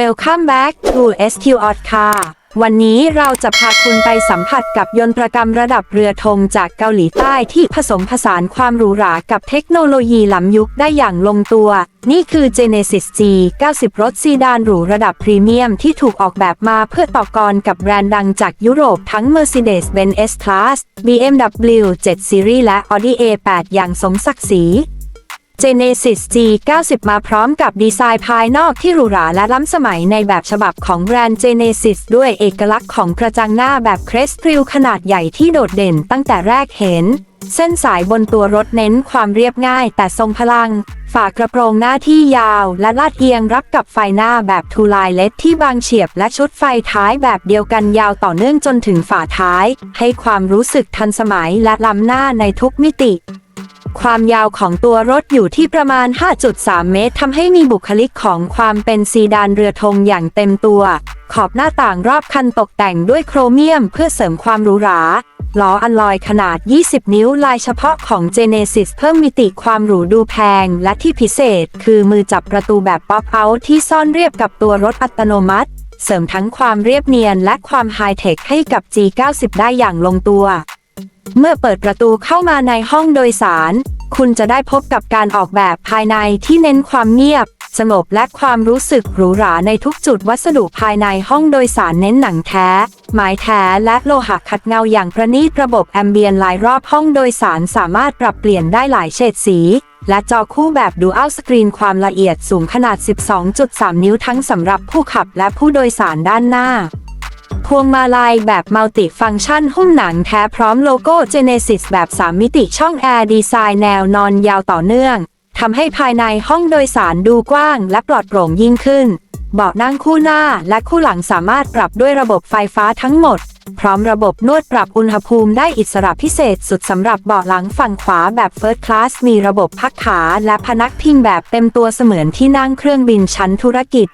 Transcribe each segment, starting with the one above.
Welcome back to SQ o t Car วันนี้เราจะพาคุณไปสัมผัสกับยนต์ประกรรมระดับเรือธงจากเกาหลีใต้ที่ผสมผสานความหรูหรากับเทคโนโลยีล้ำยุคได้อย่างลงตัว นี่คือ Genesis G 90 รถซีดานหรูระดับพรีเมียมที่ถูกออกแบบมาเพื่อต่อกรกับแบรนด์ดังจากยุโรปทั้ง Mercedes-Benz S-Class BMW 7 Series และ Audi A8 อย่างสมศักดิ์ศรี Genesis G90 มาพร้อมกับดีไซน์ภายนอกที่หรูหราและล้ำสมัยในแบบฉบับของแบรนด์ Genesis ด้วยเอกลักษณ์ของกระจังหน้าแบบเครสพริวขนาดใหญ่ที่โดดเด่นตั้งแต่แรกเห็น เส้นสายบนตัวรถเน้นความเรียบง่ายแต่ทรงพลัง ฝากระโปรงหน้าที่ยาวและลาดเอียงรับกับไฟหน้าแบบทูไลเลดที่บางเฉียบและชุดไฟท้ายแบบเดียวกันยาวต่อเนื่องจนถึงฝาท้าย ให้ความรู้สึกทันสมัยและล้ำหน้าในทุกมิติ ความยาวของตัวรถอยู่ที่ประมาณ 5.3 เมตรทำให้มีบุคลิกของความเป็นซีดานเรือธงอย่างเต็มตัว ขอบหน้าต่างรอบคันตกแต่งด้วยโครเมียมเพื่อเสริมความหรูหราล้ออัลลอยขนาด 20 นิ้วลายเฉพาะของ Genesis เพิ่มมิติความหรูดูแพง และที่พิเศษคือมือจับประตูแบบป๊อปเอาท์ที่ซ่อนเรียบกับตัวรถอัตโนมัติ เสริมทั้งความเรียบเนียนและความไฮเทคให้กับ G90 ได้อย่างลงตัว เมื่อเปิดประตูเข้ามาในห้องโดยสาร คุณจะได้พบกับการออกแบบภายในที่เน้นความเงียบ สงบและความรู้สึกหรูหราในทุกจุดวัสดุภายในห้องโดยสารเน้นหนังแท้ ไม้แท้และโลหะขัดเงาอย่างประณีตระบบแอมเบียนลายรอบห้องโดยสารสามารถปรับเปลี่ยนได้หลายเฉดสี และจอคู่แบบดูอัลสกรีนความละเอียดสูงขนาด 12.3 นิ้วทั้งสำหรับผู้ขับและผู้โดยสารด้านหน้า วงมาลัยแบบมัลติฟังก์ชันหุ้มหนังแท้พร้อมโลโก้ Genesis แบบ 3 มิติช่องแอร์ดีไซน์แนวนอนยาวต่อเนื่องทำให้ภายในห้องโดยสารดูกว้างและปลอดโปร่งยิ่งขึ้น เบาะนั่งคู่หน้าและคู่หลังสามารถปรับด้วยระบบไฟฟ้าทั้งหมด พร้อมระบบนวดปรับอุณหภูมิได้อิสระพิเศษสุดสำหรับเบาะหลังฝั่งขวาแบบ First Class มีระบบพักขาและพนักพิงแบบเต็มตัวเสมือนที่นั่งเครื่องบินชั้นธุรกิจ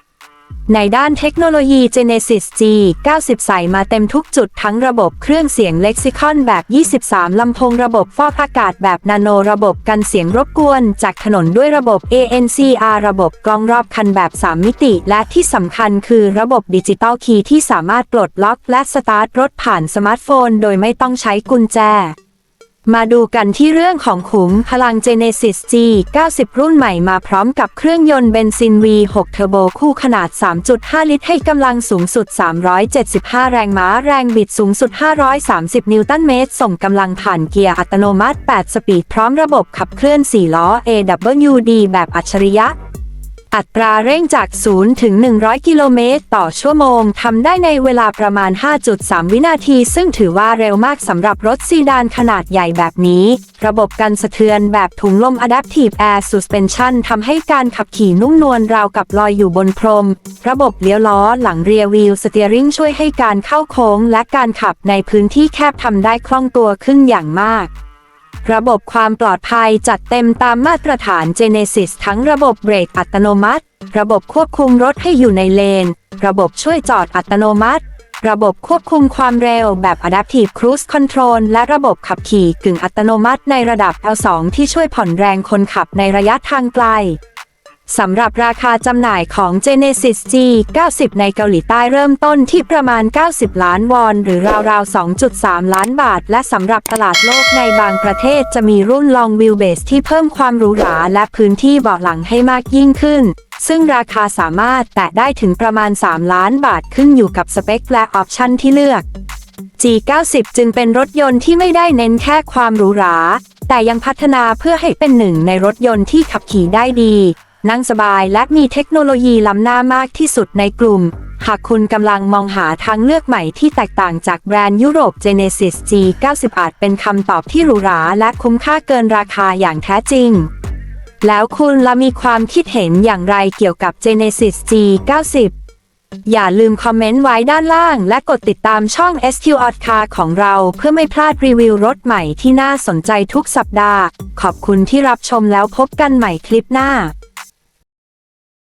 ในด้านเทคโนโลยี Genesis G 90 ใส่มาเต็มทุกจุดทั้งระบบเครื่องเสียง Lexicon แบบ 23 ลำโพงระบบฟอกอากาศแบบนาโนระบบกันเสียงรบกวน จากถนนด้วยระบบ ANCR ระบบกล้องรอบคันแบบ 3 มิติ และที่สำคัญคือระบบดิจิตอลคีย์ที่สามารถปลดล็อกและสตาร์ทรถผ่านสมาร์ทโฟน โดยไม่ต้องใช้กุญแจ มาดูกันที่เรื่องของขุมพลัง Genesis G 90 รุ่นใหม่มาพร้อมกับเครื่องยนต์เบนซิน V6 เทอร์โบคู่ขนาด 3.5 ลิตรให้กำลังสูงสุด 375 แรงม้าแรงบิดสูงสุด 530 นิวตันเมตร ส่งกำลังผ่านเกียร์อัตโนมัติ 8 สปีดพร้อมระบบขับเคลื่อน 4 ล้อ AWD แบบอัจฉริยะ อัตราเร่งจาก 0 ถึง 100 กิโลเมตร ต่อชั่วโมงทำได้ในเวลาประมาณ 5.3 วินาที ซึ่งถือว่าเร็วมากสำหรับรถซีดานขนาดใหญ่แบบนี้ ระบบกันสะเทือนแบบถุงลม Adaptive Air Suspension ทำให้การขับขี่นุ่มนวลราวกับลอยอยู่บนพรม ระบบเลี้ยวล้อหลังเรียวิวสเตียริงช่วยให้การเข้าโค้งและการขับในพื้นที่แคบทำได้คล่องตัวขึ้นอย่างมาก ระบบความปลอดภัยจัดเต็มตามมาตรฐาน Genesis ทั้งระบบเบรกอัตโนมัติ ระบบควบคุมรถให้อยู่ในเลน ระบบช่วยจอดอัตโนมัติ ระบบควบคุมความเร็วแบบ Adaptive Cruise Control และระบบขับขี่กึ่งอัตโนมัติในระดับ L2 ที่ช่วยผ่อนแรงคนขับในระยะทางไกล สำหรับราคาจำหน่ายของ Genesis G 90ในเกาหลีใต้เริ่มต้นที่ประมาณ 90 ล้านวอน หรือราวๆ 2.3 ล้านบาท และสำหรับตลาดโลกในบางประเทศจะมีรุ่น Long Wheelbase ที่เพิ่มความหรูหราและพื้นที่เบาะหลังให้มากยิ่งขึ้น ซึ่งราคาสามารถแตะได้ถึงประมาณ 3 ล้านบาทขึ้นอยู่กับสเปคและออปชันที่เลือก G90 จึงเป็นรถยนต์ที่ไม่ได้เน้นแค่ความหรูหรา แต่ยังพัฒนาเพื่อให้เป็นหนึ่งในรถยนต์ที่ขับขี่ได้ดี นั่งสบายและมีเทคโนโลยีล้ำหน้ามากที่สุดในกลุ่ม หากคุณกำลังมองหาทางเลือกใหม่ที่แตกต่างจากแบรนด์ยุโรป Genesis G90 อาจเป็นคำตอบที่หรูหราและคุ้มค่าเกินราคาอย่างแท้จริง แล้วคุณละมีความคิดเห็นอย่างไรเกี่ยวกับ Genesis G90 อย่าลืมคอมเมนต์ไว้ด้านล่าง และกดติดตามช่อง SQ o t Car ของเราเพื่อไม่พลาดรีวิวรถใหม่ที่น่าสนใจทุกสัปดาห์ ขอบคุณที่รับชมแล้วพบกันใหม่คลิปหน้า